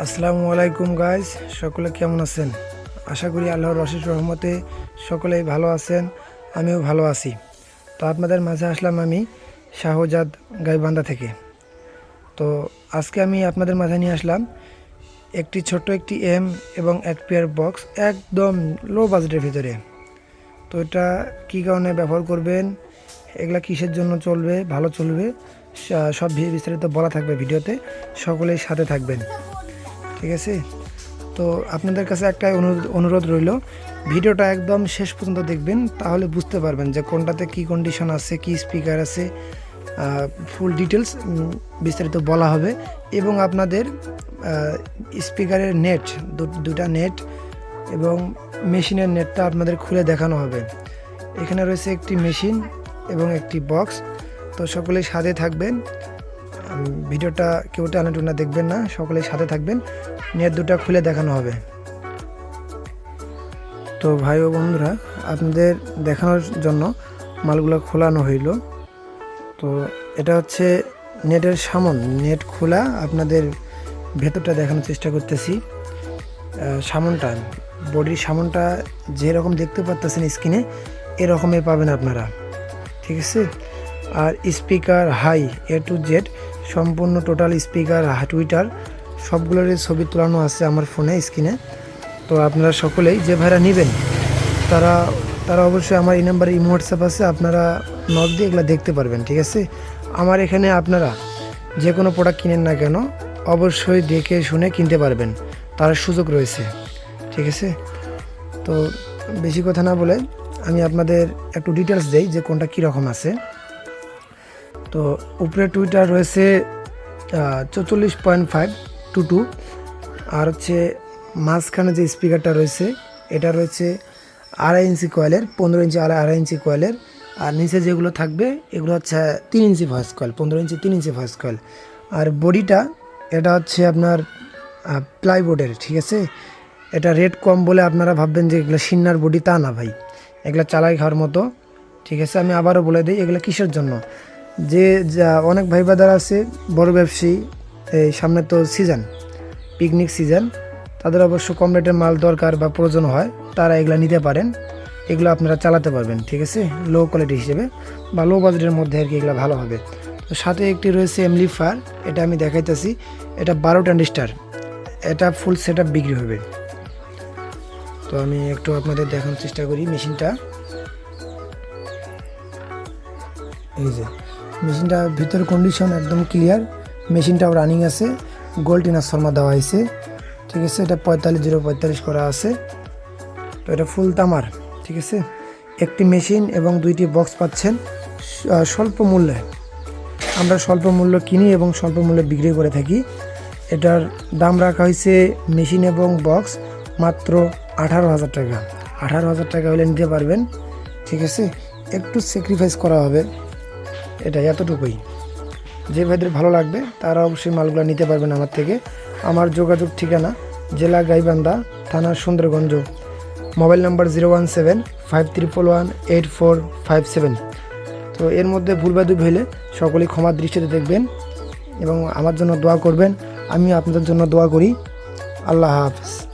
আসসালামু আলাইকুম গাইজ সকলে কেমন আছেন? আশা করি আল্লাহর রশিদ রহমতে সকলেই ভালো আছেন, আমিও ভালো আছি। তো আপনাদের মাঝে আসলাম আমি শাহজাদ গাইবান্ধা থেকে। তো আজকে আমি আপনাদের মাঝে নিয়ে আসলাম একটি ছোট্ট একটি এম এবং এক পেয়ার বক্স একদম লো বাজেটের ভিতরে। তো এটা কী কারণে ব্যবহার করবেন? এগুলা কিসের জন্য চলবে? ভালো চলবে? সব বিস্তারিত বলা থাকবে ভিডিওতে। সকলেই সাথে থাকবেন। ঠিক আছে? তো আপনাদের কাছে একটা অনুরোধ অনুরোধ রইল। ভিডিওটা একদম শেষ পর্যন্ত দেখবেন, তাহলে বুঝতে পারবেন যে কোনটাতে কি কন্ডিশন আছে, কি স্পিকার আছে ফুল ডিটেলস বিস্তারিত বলা হবে। এবং আপনাদের স্পিকারের নেট দুটা নেট এবং মেশিনের নেটটা আপনাদের খুলে দেখানো হবে। এখানে রয়েছে একটি মেশিন এবং একটি বক্স তো সকলেই সাথে থাকবেন। ভিডিওটা কেউ টানা টুনা দেখবেন না, সকলেই সাথে থাকবেন। নেট দুটো খুলে দেখানো হবে। তো ভাই ও বন্ধুরা, আপনাদের দেখানোর জন্য মালগুলো খোলানো হইল। তো এটা হচ্ছে নেটের সামন। নেট খোলা, আপনাদের ভেতরটা দেখানোর চেষ্টা করতেছি। সামনটা, বডির সামনটা যেরকম দেখতে পাচ্তেছেন স্ক্রিনে, এরকমই পাবেন আপনারা। ঠিক আছে? আর speaker high A to Z সম্পূর্ণ টোটাল স্পিকার টুইটার সবগুলোর ছবি তোলানো আছে আমার ফোনে, স্ক্রিনে। তো আপনারা সকলেই যে ভাইরা নেবেন, তারা তারা অবশ্যই আমার এই নাম্বারে ইমো হোয়াটসঅ্যাপ আছে, আপনারা নক দিয়ে এগুলো দেখতে পারবেন, ঠিক আছে? আমার এখানে আপনারা যে কোনো প্রোডাক্ট কিনেন না কেন, অবশ্যই দেখে শুনে কিনতে পারবেন, তার সুযোগ রয়েছে, ঠিক আছে? তো বেশি কথা না বলে আমি আপনাদের একটু ডিটেলস দেই যে কোনটা কীরকম আছে। তো উপরে টুইটার রয়েছে চৌচল্লিশ পয়েন্ট ফাইভ টু টু আর হচ্ছে মাঝখানে যে স্পিকারটা রয়েছে, এটা রয়েছে আড়াই ইঞ্চি কয়েলের পনেরো ইঞ্চি আড়াই আড়াই ইঞ্চি কয়েলের আর নিচে যেগুলো থাকবে, এগুলো হচ্ছে তিন ইঞ্চি ভয়েস কয়েল পনেরো ইঞ্চি, তিন ইঞ্চি ভয়েস কয়েল আর বডিটা এটা হচ্ছে আপনার প্লাইবোর্ডের ঠিক আছে? এটা রেট কম বলে আপনারা ভাববেন যে এগুলো সিন্নার বডি তা না ভাই। এগুলো চালাই খাওয়ার মতো, ঠিক আছে? আমি আবারও বলে দিই, এগুলো কিসের জন্য? যে, যা অনেক ভাই বাদার আছে, বড় ব্যবসায়ী, এই সামনে তো সিজন পিকনিক সিজন তাদের অবশ্য কম রেটের মাল দরকার বা প্রয়োজন হয়, তারা এগুলো নিতে পারেন, এগুলো আপনারা চালাতে পারবেন, ঠিক আছে? লো কোয়ালিটি হিসেবে, বা লো বাজেটের মধ্যে আর কি এগুলো ভালো হবে। তো সাথে একটি রয়েছে এমলিফার এটা আমি দেখাইতেছি, এটা বারো ট্যান্ডিস্টার এটা ফুল সেট বিক্রি হবে। তো আমি একটু আপনাদের দেখানোর চেষ্টা করি, মেশিনটা। এই যে মেশিনটা ভিতরে কন্ডিশন একদম ক্লিয়ার মেশিনটাও রানিং আছে। গোল্ড ট্রান্সফর্মার দেওয়া হয়েছে। ঠিক আছে, এটা পঁয়তাল্লিশ জিরো পঁয়তাল্লিশ করা আছে। তো এটা ফুল তামার, ঠিক আছে? একটি মেশিন এবং দুইটি বক্স পাচ্ছেন। স্বল্প মূল্যে। আমরা স্বল্প মূল্য কিনি এবং স্বল্প মূল্যে বিক্রি করে থাকি। এটার দাম রাখা হয়েছে মেশিন এবং বক্স মাত্র আঠারো হাজার টাকা। আঠারো হাজার টাকা হলে নিতে পারবেন। ঠিক আছে? একটু স্যাক্রিফাইস করা হবে। এটা এতটুকুই। যে ভাইদের ভালো লাগবে তারা অবশ্যই মালগুলো নিতে পারবেন আমার থেকে। আমার যোগাযোগ ঠিকানা, জেলা গাইবান্ধা, থানা Sundarganj. Mobile number zero one seven, five triple one eight four five seven. তো এর মধ্যে ভুলবাদু হলে সকলেই ক্ষমার দৃষ্টিতে দেখবেন এবং আমার জন্য দোয়া করবেন। আমি আপনাদের জন্য দোয়া করি। আল্লাহ হাফিজ।